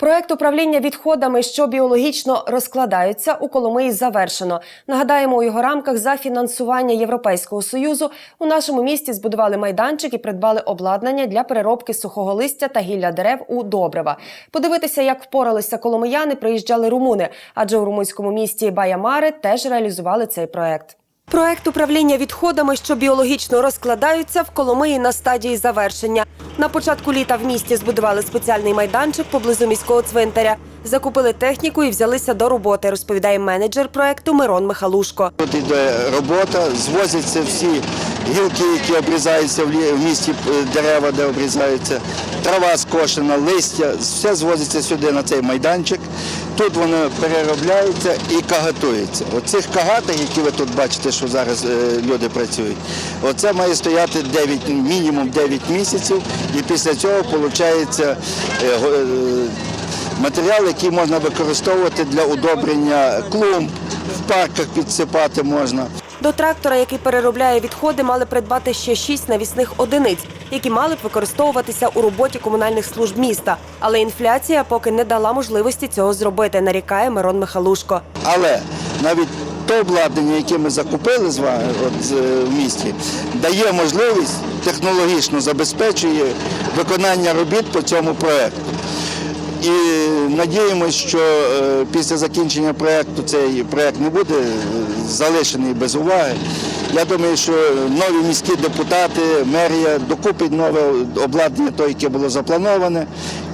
Проект управління відходами, що біологічно розкладаються, у Коломиї завершено. Нагадаємо, у його рамках за фінансування Європейського союзу у нашому місті збудували майданчик і придбали обладнання для переробки сухого листя та гілля дерев у добрива. Подивитися, як впоралися коломияни, приїжджали румуни, адже у румунському місті Баямари теж реалізували цей проект. Проект управління відходами, що біологічно розкладаються, в Коломиї на стадії завершення. На початку літа в місті збудували спеціальний майданчик поблизу міського цвинтаря. Закупили техніку і взялися до роботи, розповідає менеджер проекту Мирон Михалушко. Тут йде робота, звозяться всі гілки, які обрізаються в місті, е, дерева, де обрізаються, трава скошена, листя, все звозиться сюди на цей майданчик. Тут воно переробляється і кагатується. Оцих кагатах, які ви тут бачите, що зараз е, люди працюють, оце має стояти 9, мінімум 9 місяців, і після цього виходить матеріал, який можна використовувати для удобрення клумб, в парках підсипати можна. До трактора, який переробляє відходи, мали придбати ще шість навісних одиниць, які мали б використовуватися у роботі комунальних служб міста. Але інфляція поки не дала можливості цього зробити, нарікає Мирон Михалушко. Але навіть те обладнання, яке ми закупили з вами от, е, в місті, дає можливість технологічно забезпечує виконання робіт по цьому проекту. І надіємося, що е, після закінчення проекту цей проект не буде е, залишений без уваги. Я думаю, що нові міські депутати, мерія докупить нове обладнання, те, яке було заплановане,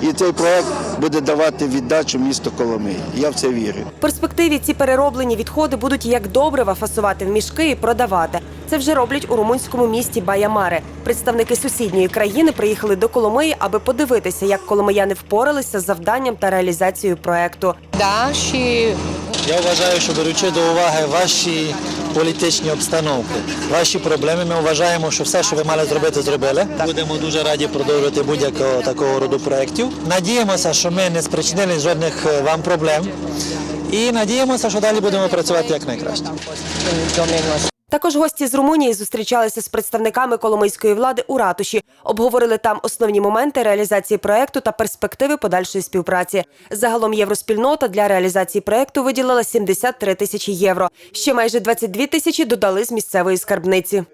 і цей проект буде давати віддачу місту Коломиї. Я в це вірю. В перспективі ці перероблені відходи будуть як добрива фасувати в мішки і продавати. Це вже роблять у румунському місті Баямари. Представники сусідньої країни приїхали до Коломиї, аби подивитися, як коломияни впоралися з завданням та реалізацією проекту. Да, și Я вважаю, що беручи до уваги ваші політичні обстановки, ваші проблеми, ми вважаємо, що все, що ви мали зробити, зробили. Будемо дуже раді продовжувати будь-якого такого роду проєктів. Надіємося, що ми не спричинили жодних е, вам проблем. І надіємося, що далі будемо працювати як найкраще. Також гості з Румунії зустрічалися з представниками коломийської влади у ратуші. Обговорили там основні моменти реалізації проекту та перспективи подальшої співпраці. Загалом євроспільнота для реалізації проекту виділила 73 тисячі євро. Ще майже 22 тисячі додали з місцевої скарбниці.